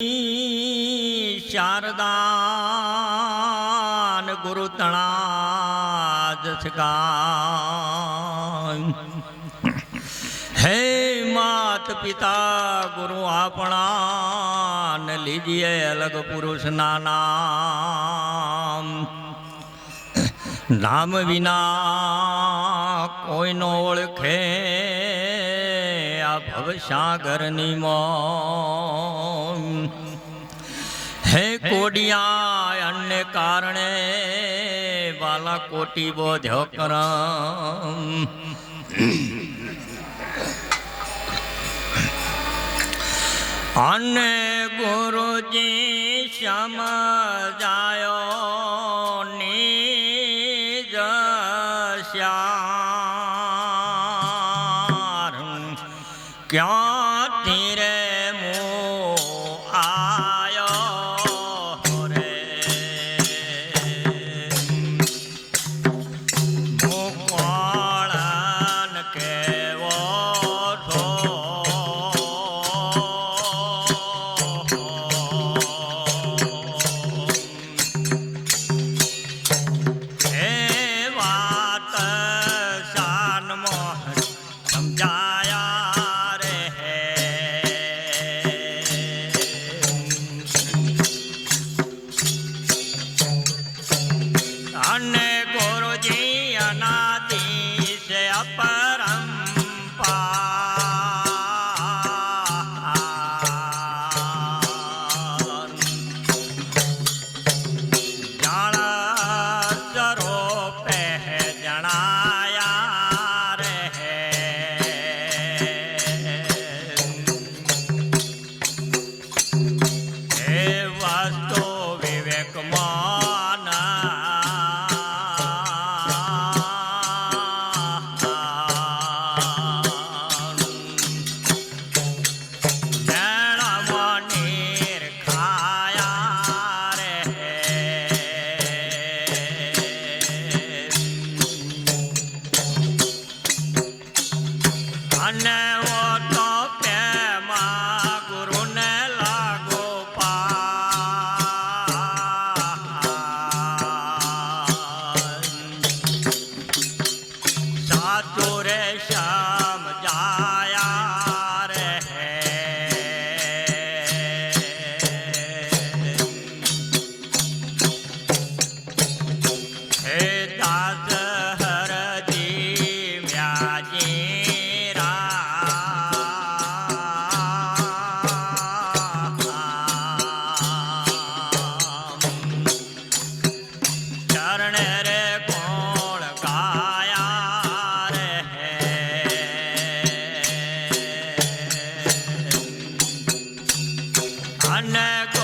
શારદાન ગુરુ તણા જસગાન હે માત પિતા ગુરુ આપણા લીજીએ અલગ પુરુષ નામ. નામ વિના કોઈનો ઓળખે આ ભવસાગરની મોં કોડિયા અન્ય કારણે વાલા કોટી બોધ્યો કર અને ગુરુજી સમજાયો નિજ શ્યાર ક્યાંથી અને અને